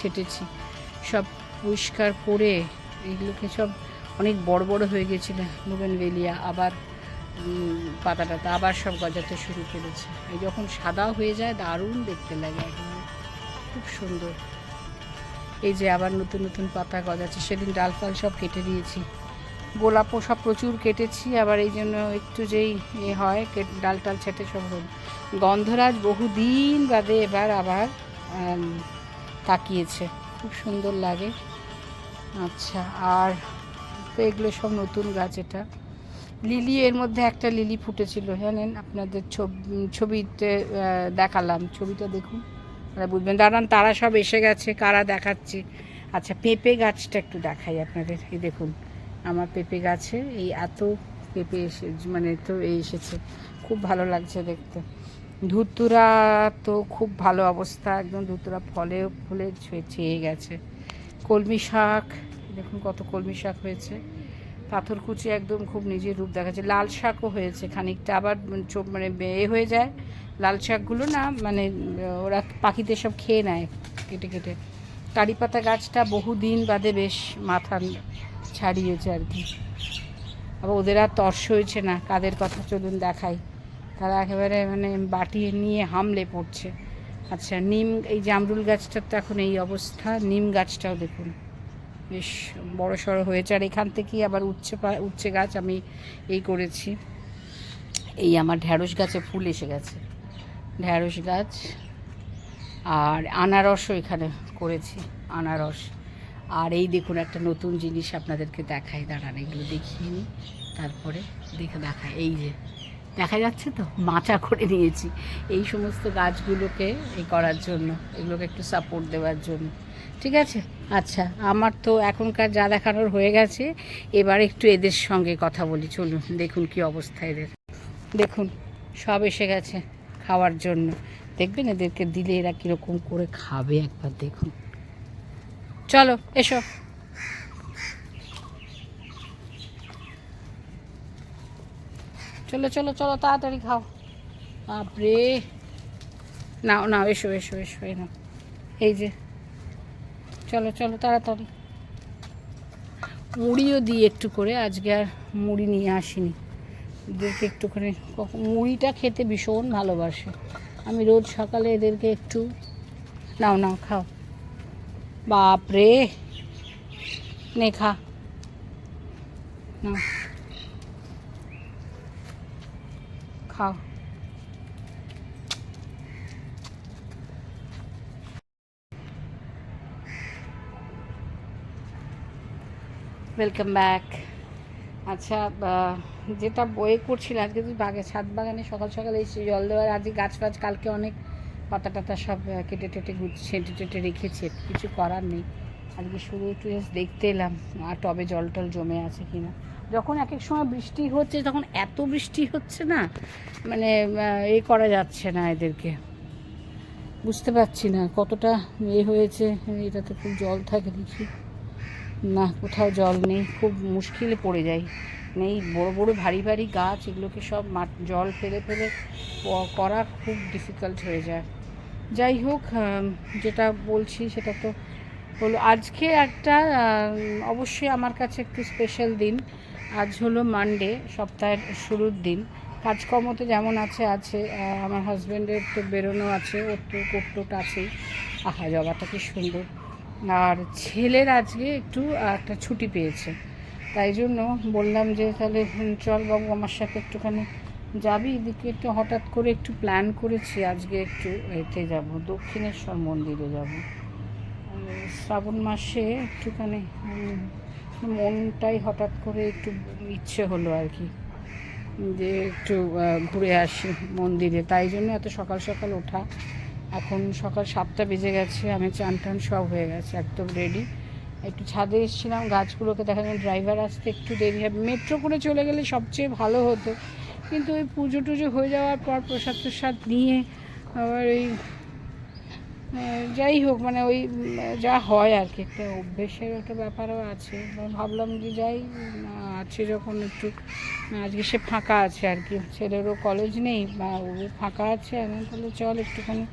ছেটেছি সব পরিষ্কার করে এগুলোকে সব অনেক বড় বড় হয়ে গেছিল বুগেনভেলিয়া। আবার পাতা টাতা আবার সব গজাতে শুরু করেছে। এই যখন সাদা হয়ে যায়, দারুণ দেখতে লাগে একেবারে খুব সুন্দর। এই যে আবার নতুন নতুন পাতা গজাচ্ছে, সেদিন ডাল ফাল সব কেটে দিয়েছি। গোলাপও সব প্রচুর কেটেছি, আবার এই জন্য একটু যেই এ হয় ডাল টাল ছেটে সব গন্ধরাজ বহুদিন বাদে এবার আবার তাকিয়েছে। খুব সুন্দর লাগে। আচ্ছা আর তো এগুলো সব নতুন গাছ এটা। লিলি, এর মধ্যে একটা লিলি ফুটেছিল, জানেন? আপনাদের ছব- ছবিতে দেখালাম। ছবিটা দেখুন। বুঝবেন। দাঁড়ান, তারা সব এসে গেছে, কারা দেখাচ্ছে? আচ্ছা পেঁপে গাছটা একটু দেখাই আপনাদের। এই দেখুন, আমার পেঁপে গাছে এই এত পেঁপে এসে মানে তো এই এসেছে। খুব ভালো লাগছে দেখতে। ধুতুরা তো খুব ভালো অবস্থা, একদম ধুতুরা ফলে, ফুলে ছুঁয়ে গেছে। কলমি শাক, দেখুন কত কলমি শাক হয়েছে। পাথরকুচি একদম খুব নিজের রূপ দেখাচ্ছে। লাল শাকও হয়েছে খানিকটা, আবার চো- মানে এ হয়ে যায়। লাল শাকগুলো না মানে ওরা পাখিতে সব খেয়ে নেয় কেটে কেটে। কারি পাতা গাছটা বহুদিন বাদে বেশ মাথা ছাড়িয়েছে আর কি। আবার ওদের আর তর্স হয়েছে না, কাদের কথা চলুন দেখাই। তারা একেবারে মানে বাটি নিয়ে হামলে পড়ছে। আচ্ছা নিম, এই জামরুল গাছটার তো এখন এই অবস্থা। নিম গাছটাও দেখুন, বেশ বড় সড়ো হয়েছে। আর এখান থেকেই আবার উচ্ছে উচ্ছে গাছ আমি এই করেছি। এই আমার ঢ্যাঁড়স গাছে ফুল এসে গেছে। ঢ্যাঁড়স গাছ আর আনারসও এখানে করেছি, আনারস। আর এই দেখুন, একটা নতুন জিনিস আপনাদেরকে দেখাই। দাঁড়ান, এগুলো দেখিয়ে নিই, তারপরে দেখে দেখাই। এই যে দেখা যাচ্ছে তো, মাচা করে নিয়েছি। এই সমস্ত গাছগুলোকে এই করার জন্য, এগুলোকে একটু সাপোর্ট দেওয়ার জন্য। ঠিক আছে? আচ্ছা আমার তো এখনকার যা দেখানোর হয়ে গেছে। এবার একটু এদের সঙ্গে কথা বলি, চলুন, দেখুন কি অবস্থা এদের। দেখুন, সব এসে গেছে খাওয়ার জন্য। দেখবেন এদেরকে দিলে এরা কীরকম করে খাবে একবার, দেখুন। চলো, এসো। চলো চলো চলো, তাড়াতাড়ি খাও। বাপরে। নাও নাও, এসো এসো এসো, এই নাও। এই যে। চলো চলো, তাড়াতাড়ি। মুড়িও দিই একটু করে, আজকে আর মুড়ি নিয়ে আসিনি। এদেরকে একটুখানি মুড়িটা খেতে ভীষণ ভালোবাসে। আমি রোজ সকালে এদেরকে একটু নাও নাও, খাও। বাপরে। নে, খা। নাও। খাও ওয়েলকাম ব্যাক আচ্ছা যেটা বয়ে করছিলাম, আজকে তুই বাগে, ছাদ বাগানে সকাল সকাল এসে জল দেওয়ার আজকে গাছ ফাছ, কালকে অনেক পাতা টাতা সব কেটে টেটে ছেঁটে টেটে রেখেছি, কিছু করার নেই। আজকে শুধু একটু দেখতে এলাম, আর টবে জল টল জমে আছে কিনা। যখন এক এক সময় বৃষ্টি হচ্ছে, তখন এত বৃষ্টি হচ্ছে না মানে এ করা যাচ্ছে না এদেরকে। বুঝতে পারছি না কতটা এ হয়েছে, এটাতে খুব জল থাকে দেখি। না, কোথাও জল নেই, খুব মুশকিলে পড়ে যাই। মানে এই বড় বড় ভারী ভারী গাছ, এগুলোকে সব জল ফেলে ফেলে করা খুব ডিফিকাল্ট হয়ে যায়। যাই হোক যেটা বলছি সেটা তো হলো। আজকে একটা অবশ্যই আমার কাছে একটু স্পেশাল দিন। আজ হলো মানডে সপ্তাহের শুরুর দিন। কাজকর্ম তো যেমন আছে আছে। আমার হাজব্যান্ডের তো বেরোনো আছে, ওর তো কোটটোট আছেই। আহা, জবাটা কি সুন্দর। আর ছেলের আজকে একটু একটা ছুটি পেয়েছে। তাই জন্য বললাম যে, তাহলে চল বাবু, আমার সাথে একটুখানি যাবি। এদিকে একটু হঠাৎ করে একটু প্ল্যান করেছি, আজকে একটু এতে যাব, দক্ষিণেশ্বর মন্দিরে যাব। শ্রাবণ মাসে একটুখানি মনটাই হঠাৎ করে একটু ইচ্ছে হলো আর কি, যে একটু ঘুরে আসি মন্দিরে। তাই জন্য এত সকাল সকাল ওঠা। এখন সকাল সাতটা বেজে গেছে, আমি চান টান সব হয়ে গেছে, একদম রেডি একটু ছাদে এসেছিলাম, গাছগুলোকে দেখা যায় ড্রাইভার আসতে একটু দেরি হবে মেট্রো করে চলে গেলে সবচেয়ে ভালো হতো। কিন্তু ওই পুজো টুজো হয়ে যাওয়ার পর প্রসাদ প্রসাদ নিয়ে আবার ওই যাই হোক মানে ওই যা হয় আর কি, একটা অভ্যেসের একটা ব্যাপারও আছে। ভাবলাম যে যাই আছে যখন একটু আজকে সে ফাঁকা আছে আর কি, ছেলেরও কলেজ নেই, বা ও ফাঁকা আছে, আমি তাহলে চল একটুখানি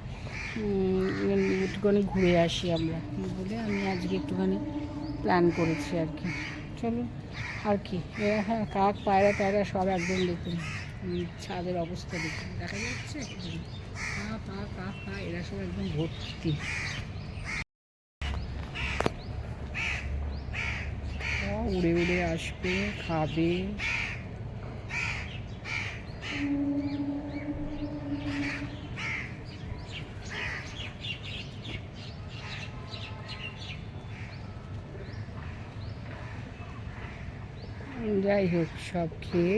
একটুখানি ঘুরে আসি আমরা, বলে আমি আজকে একটুখানি প্ল্যান করেছি আর কি। চলো, আর কি এরা হ্যাঁ কাক, পায়রা টায়রা সব একদম দেখুন ছাদের অবস্থা দেখুন, দেখা যাচ্ছে? ভর্তি উড়ে উড়ে আসবে খাবে। যাই হোক সব খেয়ে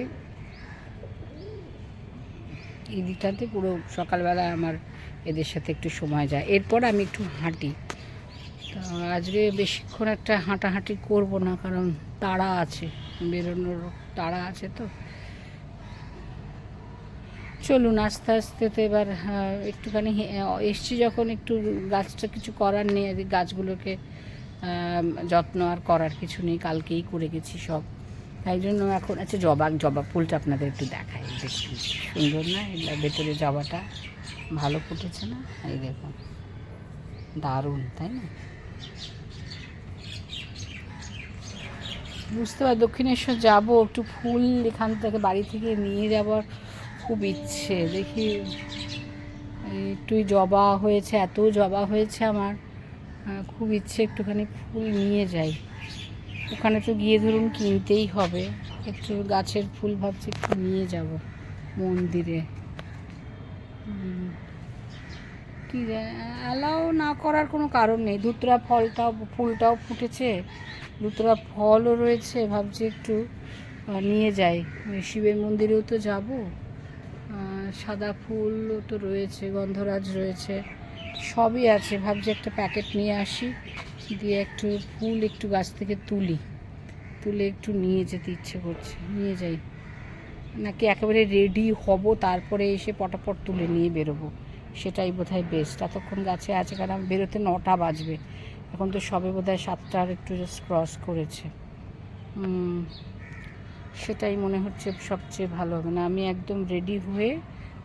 এই দিকটাতে পুরো সকালবেলা আমার এদের সাথে একটু সময় যায়। এরপর আমি একটু হাঁটি। তো আজকে বেশিক্ষণ একটা হাঁটাহাঁটি করব না, কারণ তাড়া আছে, বেরোনোর তাড়া আছে তো। চলুন, আস্তে আস্তে তো এবার একটুখানি এসছি যখন একটু গাছটা কিছু করার নেই গাছগুলোকে যত্ন আর করার কিছু নেই, কালকেই করে গেছি সব। তাই জন্য এখন আচ্ছা জবা জবা ফুলটা আপনাদের একটু দেখাই। দেখুন সুন্দর না? এগুলো ভেতরে জবাটা ভালো ফুটেছে না? এই দেখুন। দারুণ, তাই না? বুঝতে পার, দক্ষিণেশ্বর যাব, একটু ফুল এখান থেকে বাড়ি থেকে নিয়ে যাবার খুব ইচ্ছে। দেখি একটুই জবা হয়েছে, এত জবা হয়েছে আমার। খুব ইচ্ছে একটুখানি ফুল নিয়ে যাই। ওখানে তো গিয়ে ধরুন কিনতেই হবে। একটু গাছের ফুল ভাবছি একটু নিয়ে যাব মন্দিরে। কি অ্যালাও না করার কোনো কারণ নেই। ধুতরা ফলটাও, ফুলটাও ফুটেছে। ধুতরা ফলও রয়েছে, ভাবছি একটু নিয়ে যাই। শিবের মন্দিরেও তো যাব। সাদা ফুলও তো রয়েছে, গন্ধরাজ রয়েছে। সবই আছে, ভাবছি একটা প্যাকেট নিয়ে আসি। দিয়ে একটু ফুল একটু গাছ থেকে তুলি। তুলে একটু নিয়ে যেতে ইচ্ছে করছে। নিয়ে যাই। নাকি একেবারে রেডি হব, তারপরে এসে পটাপট তুলে নিয়ে বেরোবো। সেটাই বোধহয় বেস্ট এতক্ষণ গাছে আছে কারণ বেরোতে নটা বাজবে। এখন তো সবে বোধহয় সাতটার একটু জাস্ট ক্রস করেছে। সেটাই মনে হচ্ছে সবচেয়ে ভালো। হবে না আমি একদম রেডি হয়ে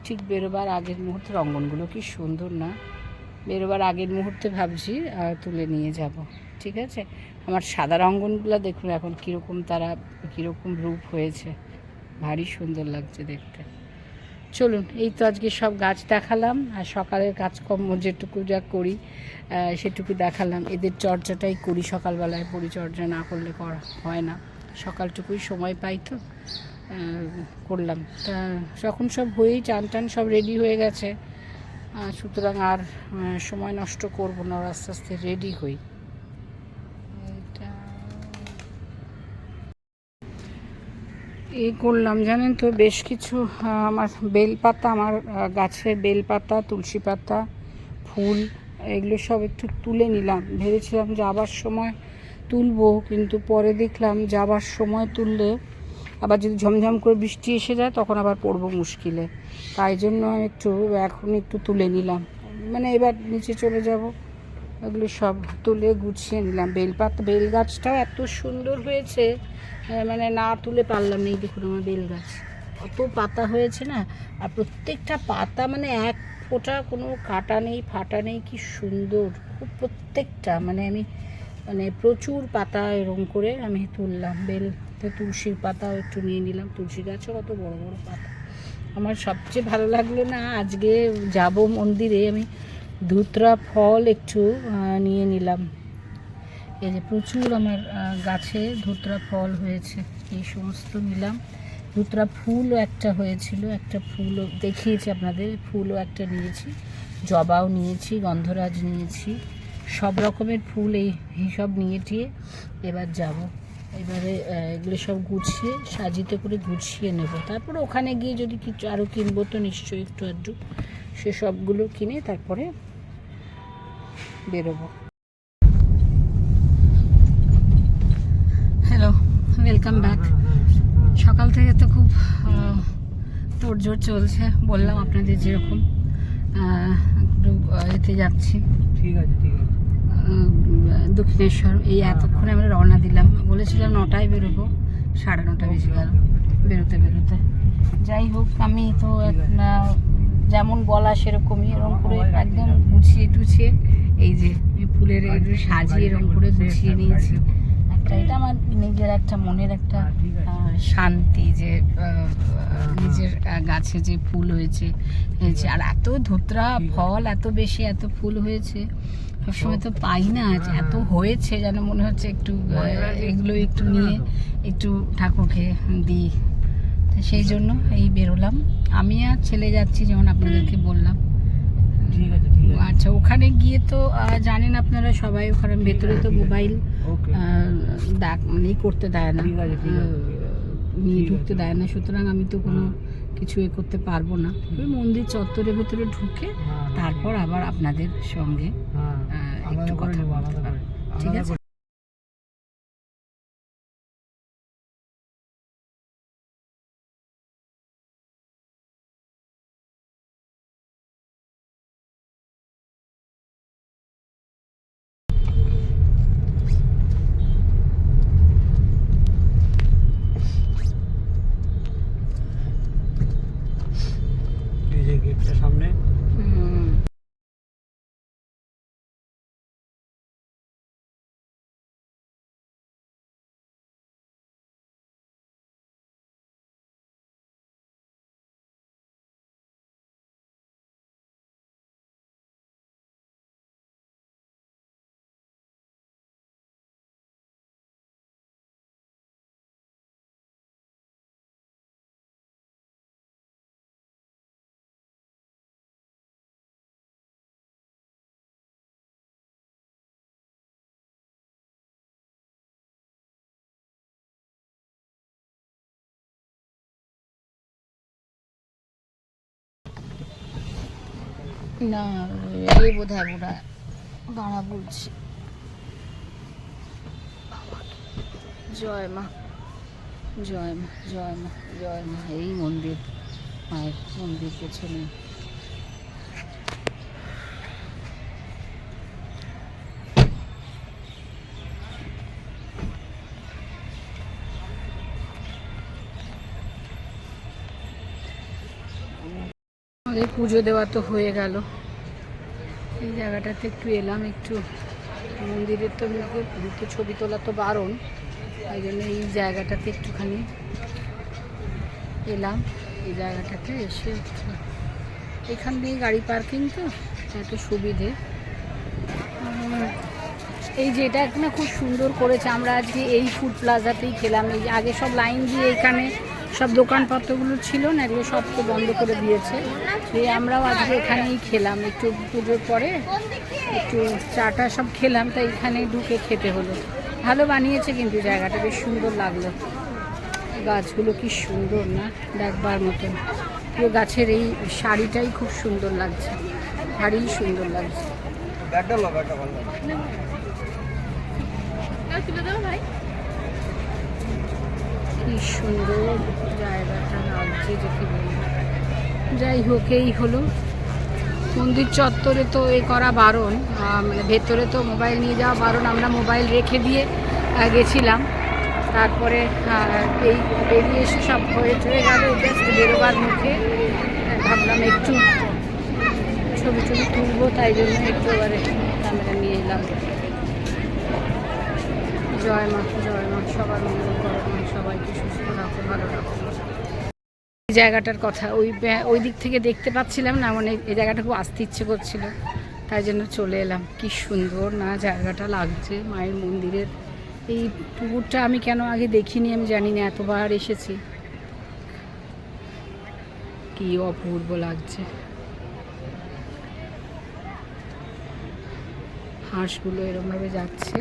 ঠিক বেরোবার আগের মুহূর্তে রঙ্গনগুলো কি সুন্দর না? বেরোবার আগের মুহূর্তে ভাবছি তুলে নিয়ে যাব। ঠিক আছে? আমার সাদা রঙ্গনগুলো দেখুন এখন কীরকম তারা, কীরকম রূপ হয়েছে। ভারী সুন্দর লাগছে দেখতে। চলুন, এই তো আজকে সব গাছ দেখালাম, আর সকালের কাজকর্ম যেটুকু যা করি সেটুকু দেখালাম। এদের চর্চাটাই করি সকালবেলায়, পরিচর্যা না করলে করা হয় না। সকালটুকুই সময় পাই তো করলাম। তা যখন সব হয়েই চান টান সব রেডি হয়ে গেছে। সুতরাং আর সময় নষ্ট করব না, আর আস্তে আস্তে রেডি হই। এই করলাম, জানেন তো, বেশ কিছু আমার বেলপাতা, আমার গাছের বেলপাতা, তুলসী পাতা, ফুল, এগুলো সব একটু তুলে নিলাম। ভেবেছিলাম যাবার সময় তুলবো, কিন্তু পরে দেখলাম যাবার সময় তুললে আবার যদি ঝমঝম করে বৃষ্টি এসে যায়, তখন আবার পড়ব মুশকিলে। তাই জন্য আমি একটু, এখন একটু তুলে নিলাম। মানে এবার নিচে চলে যাব। এগুলো সব তুলে গুছিয়ে নিলাম। বেলপাতা বেল গাছটাও এত সুন্দর হয়েছে। মানে না তুলে পারলাম না। এই দেখুন আমার বেল গাছ কত পাতা হয়েছে না? আর প্রত্যেকটা পাতা মানে এক ফোঁটা কোনো কাটা নেই, ফাটা নেই। কি সুন্দর। খুব প্রত্যেকটা। মানে আমি মানে প্রচুর পাতা এরকম করে আমি তুললাম। বেল তো তুলসীর পাতাও একটু নিয়ে নিলাম। তুলসী গাছও কত বড় বড় পাতা। আমার সবচেয়ে ভালো লাগল না, আজকে যাব মন্দিরে আমি ধুতরা ফল একটু নিয়ে নিলাম। এই যে প্রচুর আমার গাছে ধুতরা ফল হয়েছে, এই সমস্ত নিলাম। ধুতরা ফুলও একটা হয়েছিল, একটা ফুলও দেখিয়েছি আপনাদের, ফুলও একটা নিয়েছি, জবাও নিয়েছি, গন্ধরাজ নিয়েছি, সব রকমের ফুল এই সব নিয়ে টিয়ে এবার যাব। এবারে এগুলো সব গুছিয়ে, সাজিতে করে গুছিয়ে নেব। তারপরে ওখানে গিয়ে যদি কিছু আরও কিনবো তো নিশ্চয়ই একটু আধটু সে সবগুলো কিনে তারপরে বেরোবো। হ্যালো ওয়েলকাম ব্যাক সকাল থেকে তো খুব তোড়জোড় চলছে, বললাম আপনাদের যেরকম। একটু এতে যাচ্ছি। ঠিক আছে ঠিক আছে। দক্ষিণেশ্বর এই এতক্ষণে আমরা রওনা দিলাম। বলেছিলাম নটায় বেরোবো সাড়ে নটা বেজে গেল। বেরোতে বেরোতে। যাই হোক আমি তো যেমন বলা সেরকমই এরকম করে একদম গুছিয়ে টুছিয়ে এই যে ফুলের একটু সাজিয়ে এরকম করে গুছিয়ে নিয়েছি। একটা এটা আমার নিজের একটা মনের একটা শান্তি যে নিজের গাছে যে ফুল হয়েছে হয়েছে। আর এত ধুতরা ফল এত বেশি এত ফুল হয়েছে। সবসময় তো পাই না যে এত হয়েছে যেন মনে হচ্ছে একটু এগুলো একটু নিয়ে একটু ঠাকুরকে দিই। সেই জন্য এই বেরোলাম। আমি আর ছেলে যাচ্ছি যেমন আপনাদেরকে বললাম। আচ্ছা ওখানে গিয়ে তো জানেন আপনারা সবাই ওখানে ভেতরে তো মোবাইল মানে করতে দেয় না। নিয়ে ঢুকতে দেয় না। সুতরাং আমি তো কোনো কিছু এ করতে পারব না। ওই মন্দির চত্বরের ভেতরে ঢুকে হ্যাঁ, তারপর আবার আপনাদের সঙ্গে হ্যাঁ একটু করে কথা বলতে পারব। ঠিক আছে? না এ বোধ হয় ওরা দাঁড়া বলছি। জয় মা জয় মা জয় মা জয় মা। এই মন্দির, মায়ের মন্দির পেছনে। আমাদের পুজো দেওয়া তো হয়ে গেল। এই জায়গাটাতে একটু এলাম, একটু মন্দিরের তো তো ছবি তোলা তো বারণ তাই জন্য এই জায়গাটাতে একটুখানি এলাম। এই জায়গাটাতে এসে এখান দিয়ে গাড়ি পার্কিং তো, এত সুবিধে। এই যে এটা না খুব সুন্দর করেছে, আমরা আজকে এই ফুড প্লাজাতেই খেলাম। এই আগে সব লাইন দিয়ে এখানে সব দোকানপত্রগুলো ছিল না এগুলো সব তো বন্ধ করে দিয়েছে। এই আমরাও আজকে এখানেই খেলাম একটু পুজোর পরে একটু চাটা সব খেলাম তাই এখানে ঢুকে খেতে হলো। ভালো বানিয়েছে কিন্তু জায়গাটা বেশ সুন্দর লাগল। গাছগুলো কি সুন্দর না দেখবার মতন পুরো গাছের এই শাড়িটাই খুব সুন্দর লাগছে ভারী সুন্দর লাগছে। ব্যাগটা ব্যাগটা ভালো কি সুন্দর জায়গাটা লাগছে যে কি যাই হোক, এই হলো। মন্দির চত্বরে তো এ করা বারণ। মানে ভেতরে তো মোবাইল নিয়ে যাওয়া বারণ। আমরা মোবাইল রেখে দিয়ে গেছিলাম। তারপরে এই বেরিয়ে এসে সব হয়ে টয়ে গেল। জাস্ট বেরোবার মুখে, ভাবলাম একটু ছবি ছবি তুলবো, তাই জন্য একটু এবারে ক্যামেরা নিয়ে এলাম। জয় মা জয় মা, সবার মঙ্গল জায়গাটার কথা, ওই ওই দিক থেকে দেখতে পাচ্ছিলাম না মানে এই জায়গাটা খুব আসতে ইচ্ছে করছিল। তাই জন্য চলে এলাম। কি সুন্দর না জায়গাটা লাগছে, মায়ের মন্দিরের। এই পুকুরটা আমি কেন আগে দেখিনি আমি জানি না, এতবার এসেছি। কি অপূর্ব লাগছে। হাঁসগুলো এরমভাবে যাচ্ছে।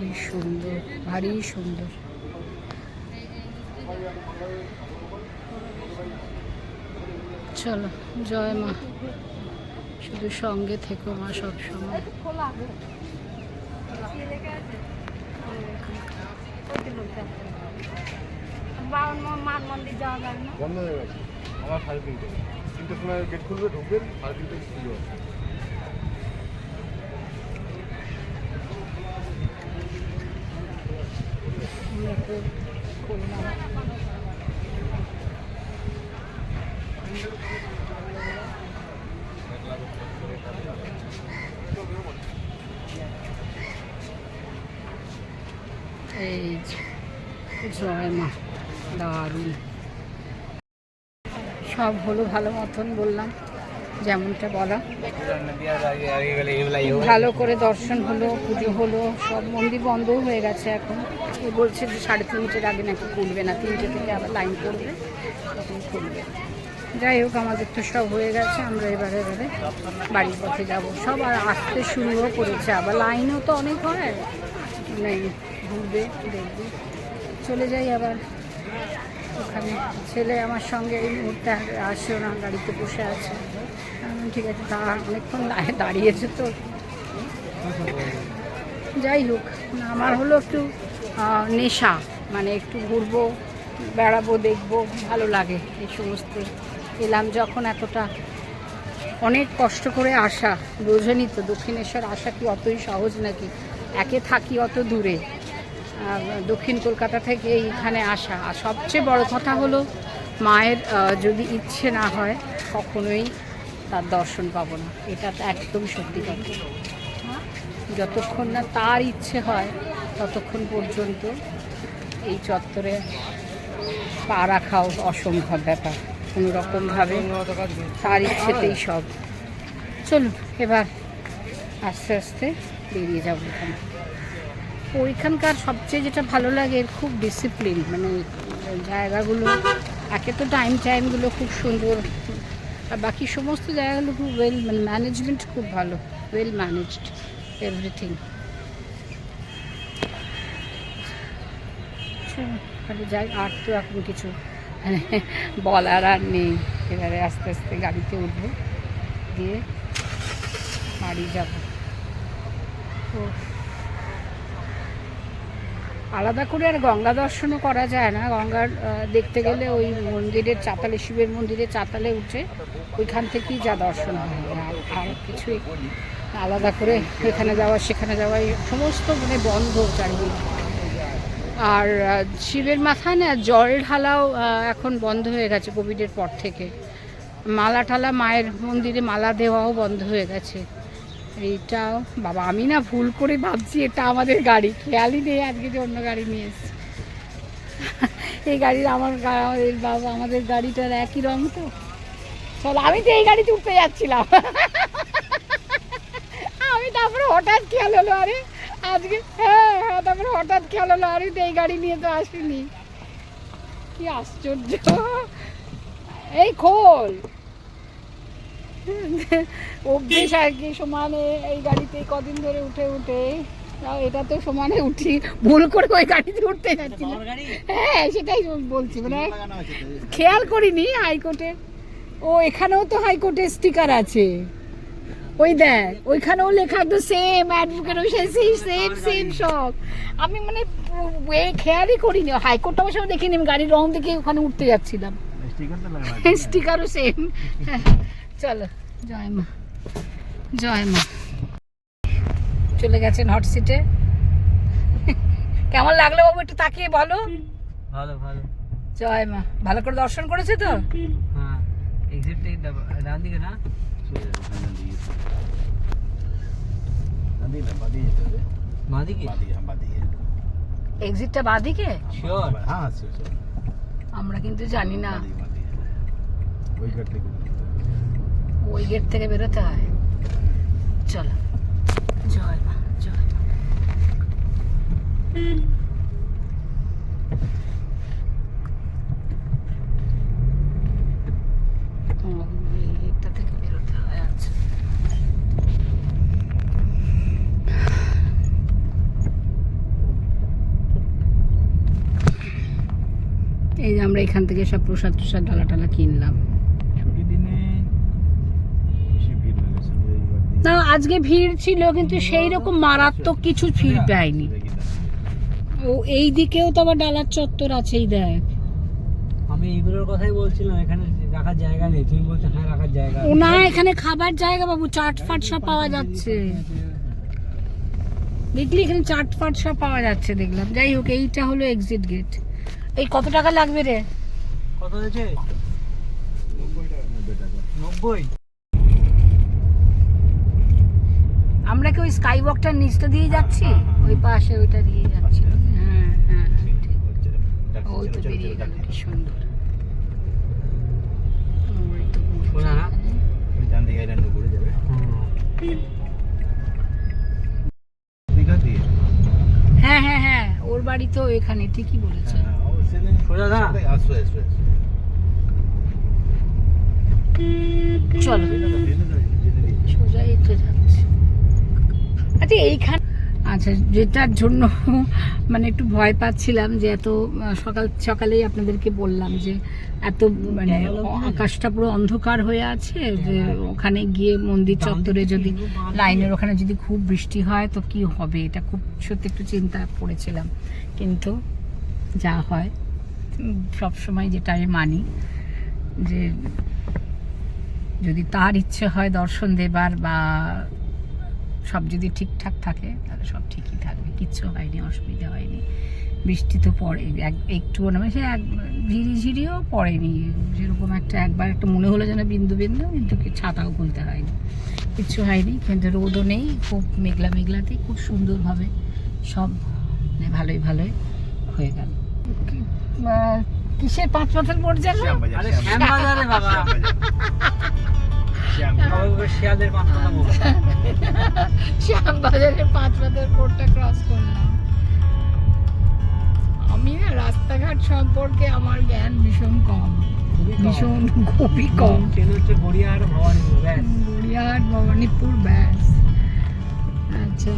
কি সুন্দর ভারী সুন্দর। চলো জয় মা। শুধু সঙ্গে থেকো মা সব সময় মন্দির যাওয়া যাবে না। বন্ধ হয়ে গেছে। আমার সাড়ে তিনটে। তিনটের সময় গেট খুলবে ঢুকবেন সাড়ে তিনটে খুলবে আমরা তো করলাম জয় মা দারুণ সব হলো ভালো মতন বললাম, যেমনটা বলা। ভালো করে দর্শন হলো, পুজো হলো, সব মন্দির বন্ধও হয়ে গেছে এখন। বলছে যে সাড়ে তিনটের আগে নাকি খুলবে না, তিনটে থেকে আবার লাইন করবে, তখন খুলবে। যাই হোক, আমাদের তো সব হয়ে গেছে, আমরা এবারে এবারে বাড়ির পথে যাব। সব আর আসতে শুরুও করেছে, আবার লাইনও তো অনেক হয়। নেই, ঘুরবে, দেখবে। চলে যাই আবার। ওখানে ছেলে আমার সঙ্গে এই মুহূর্তে আসেও না, গাড়িতে বসে আছে। ঠিক আছে, তা অনেকক্ষণ দাঁড়িয়েছে তো। যাই হোক, আমার হলো একটু নেশা মানে একটু ঘুরবো, বেড়াবো, দেখব, ভালো লাগে এই সমস্ত। এলাম যখন এতটা অনেক কষ্ট করে আসা, বোঝেনি তো, দক্ষিণেশ্বর আসা কি অতই সহজ নাকি? একে থাকি অত দূরে। দক্ষিণ কলকাতা থেকে এইখানে আসা। আর সবচেয়ে বড় কথা হলো, মায়ের যদি ইচ্ছে না হয়, কখনোই তার দর্শন পাবো না। এটা তো একদম সত্যি কথা। যতক্ষণ না তার ইচ্ছে হয়, ততক্ষণ পর্যন্ত এই চত্বরে পা রাখাও অসম্ভব ব্যাপার। কোনো রকমভাবে তার ইচ্ছেতেই সব। চলুন, এবার আস্তে আস্তে বেরিয়ে যাব এখানে। ওইখানকার সবচেয়ে যেটা ভালো লাগে, এর খুব ডিসিপ্লিন মানে জায়গাগুলো, একে তো টাইম টাইমগুলো খুব সুন্দর। আর বাকি সমস্ত জায়গাগুলো খুব ওয়েল মানে ম্যানেজমেন্ট খুব ভালো ওয়েল ম্যানেজড এভরিথিং খালি যাই, আর তো এখন কিছু মানে বলার আর নেই। এবারে আস্তে আস্তে গাড়িতে উঠবো, দিয়ে বাড়ি যাব। তো আলাদা করে আর গঙ্গা দর্শনও করা যায় না। গঙ্গার দেখতে গেলে ওই মন্দিরের চাতালে, শিবের মন্দিরে চাতালে উঠে ওইখান থেকেই যা দর্শন হয়। আর কিছুই আলাদা করে এখানে যাওয়া, সেখানে যাওয়া সমস্ত মানে বন্ধ চারিদিক। আর শিবের মাথায় না জল ঢালাও এখন বন্ধ হয়ে গেছে কোভিডের পর থেকে। মালা টালা, মায়ের মন্দিরে মালা দেওয়াও বন্ধ হয়ে গেছে। এইটাও বাবা, আমি না ভুল করে ভাবছি, এটা আমাদের গাড়ি। খেয়ালই নেই আজকে যে অন্য গাড়ি নিয়ে এসেছি। এই গাড়ির আমার আমাদের বাবা, আমাদের গাড়িটার একই রং তো। চল, আমি তো এই গাড়িতে উঠতে যাচ্ছিলাম। আমি তারপরে হঠাৎ খেয়াল হলো, আরে, আজকে হ্যাঁ হ্যাঁ তারপরে হঠাৎ খেয়াল হলো, আরে, তো এই গাড়ি নিয়ে তো আসিনি। কি আশ্চর্য। এই খোল। অভ্যেস আর কি সমানে এই গাড়িতে কদিন ধরে উঠে উঠে এটা তো সমানে উঠি ভুল করে ওই গাড়িতে উঠতে যাচ্ছি। হ্যাঁ সেটাই বলছি মানে খেয়াল করিনি হাইকোর্টে। ও এখানেও তো হাইকোর্টের স্টিকার আছে। ওই দেখ ওইখানেও লেখা একদম সেম অ্যাডভোকেটও সেই সেম সেম সব। আমি মানে ওয়ে খেয়ালই করিনি হাইকোর্ট অবশ্য দেখিনি আমি গাড়ির রং দেখে ওখানে উঠতে যাচ্ছিলাম। স্টিকারও সেম চলো জয় মা জয় মা। চলে গেছেন হট সিটে কেমন লাগল বাবু একটু তাকিয়ে বলো? ভালো ভালো। জয় মা। ভালো করে দর্শন করেছে তো? হ্যাঁ এক্সিট ডান দিকে না? এক্সিটটা বাদিকে আমরা কিন্তু জানি না। ওই গেট থেকে বেরোতে হয়। চলো। জয় মা জয় মা। এই যে আমরা এখান থেকে সব প্রসাদ টসাদ ডালা টালা কিনলাম। না আজকে ভিড় ছিল কিন্তু সেই রকম মারাত্মক কিছু ভিড় পাইনি। ও এই দিকেও তো আবার ডালার চত্বর আছেই দেখ। আমি এগুলোর কথাই বলছিলাম এখানে রাখার জায়গা নেই। তুমি বলছো হ্যাঁ রাখার জায়গা ও না এখানে খাবার জায়গা বাবু চাট ফাট সব পাওয়া যাচ্ছে। দেখলি এখানে চাট ফাট সব পাওয়া যাচ্ছে দেখলাম। যাই হোক এইটা হলো এক্সিট গেট এই কত টাকা লাগবে রে? কত হয়েছে? নব্বই? ওই স্কাই ওয়াকটার নিচটা দিয়ে যাচ্ছি? ওই পাশে ওইটা দিয়ে যাচ্ছি। হ্যাঁ হ্যাঁ ওই তো বেরিয়ে গেল কি সুন্দর। ওই তো যাবে। হ্যাঁ হ্যাঁ হ্যাঁ ওর বাড়ি তো এখানে ঠিকই বলেছে। হ্যাঁ, ও সেনে সোজা না? আসো আসো আসো চলো জেনে নাও, জেনে নাও, জেনে নিই। সোজাই তো যাচ্ছে আচ্ছা এইখানে আচ্ছা যেটার জন্য মানে একটু ভয় পাচ্ছিলাম যে এত সকাল সকালেই আপনাদেরকে বললাম যে এত মানে আকাশটা পুরো অন্ধকার হয়ে আছে, যে ওখানে গিয়ে মন্দির চত্বরে যদি লাইনের ওখানে যদি খুব বৃষ্টি হয়, তো কি হবে? এটা খুব সত্যি একটু চিন্তা পড়েছিলাম কিন্তু যা হয়, সব সময় যেটা আমি মানি যে যদি তার ইচ্ছে হয় দর্শন দেবার বা সব যদি ঠিকঠাক থাকে তাহলে সব ঠিকই থাকবে। কিচ্ছু হয়নি অসুবিধা হয়নি। বৃষ্টি তো পড়ে এক- একটুও না মানে সে এক ঝিরি ঝিরিও পড়েনি। যেরকম একটা একবার একটা মনে হলো যেন বিন্দু বিন্দু কিন্তু ছাতাও খুলতে হয়নি। কিচ্ছু হয়নি কিন্তু রোদও নেই খুব মেঘলা মেঘলাতেই খুব সুন্দরভাবে সব মানে ভালোই ভালোই হয়ে গেল। কিসের পাঁচ মাথার শ্যামবাজার। শ্যামবাজারে। বাবা। শ্যামবাজারের পাঁচ ক্রস করলাম। আমি না রাস্তাঘাট সম্পর্কে আমার জ্ঞান ভীষণ কম। ভীষণ খুবই কম। হচ্ছে গড়িয়াহাট ভবানীপুর ব্যাস। গড়িয়াহাট ভবানীপুর ব্যাস। আচ্ছা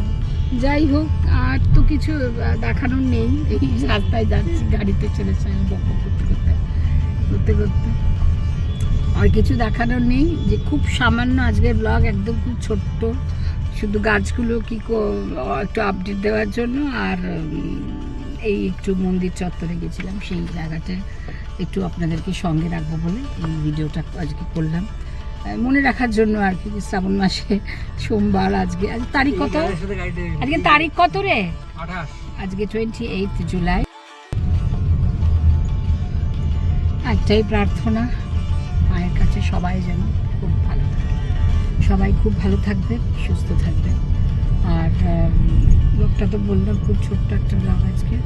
যাই হোক আর তো কিছু আহ, দেখানোর নেই। এই রাস্তায় যাচ্ছি গাড়িতে চলেছে আমি বক বক করতে করতে। করতে করতে। আর কিছু দেখানোর নেই যে খুব সামান্য আজকের ব্লগ একদম খুব ছোট্ট। শুধু গাছগুলো কি কো- একটু আপডেট দেওয়ার জন্য আর এই একটু মন্দির চত্বরে গেছিলাম সেই জায়গাটা একটু আপনাদেরকে সঙ্গে রাখব বলে এই ভিডিওটা আজকে করলাম। মনে রাখার জন্য আর কি শ্রাবণ মাসে সোমবার আজকে আজ তারিখ কত? আজকে তারিখ কত রে? আজকে টোয়েন্টি এইট জুলাই একটাই প্রার্থনা। মায়ের কাছে সবাই যেন খুব ভালো থাকে। সবাই খুব ভালো থাকবে সুস্থ থাকবে। আর লোকটা তো বললাম খুব ছোট্ট একটা ব্লগ আজকে।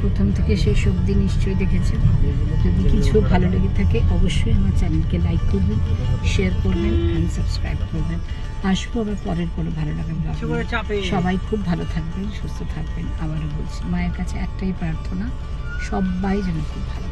প্রথম থেকে শেষ অবধি নিশ্চয়ই দেখেছেন যদি কিছু ভালো লেগে থাকে অবশ্যই আমার চ্যানেলকে লাইক করবেন শেয়ার করবেন অ্যান্ড সাবস্ক্রাইব করবেন। আসব আবার পরের কোনো ভালো লাগা ব্লগ কিছু করে চাপে সবাই খুব ভালো থাকবেন সুস্থ থাকবেন আবারও বলছি মায়ের কাছে একটাই প্রার্থনা সবাই যেন খুব ভালো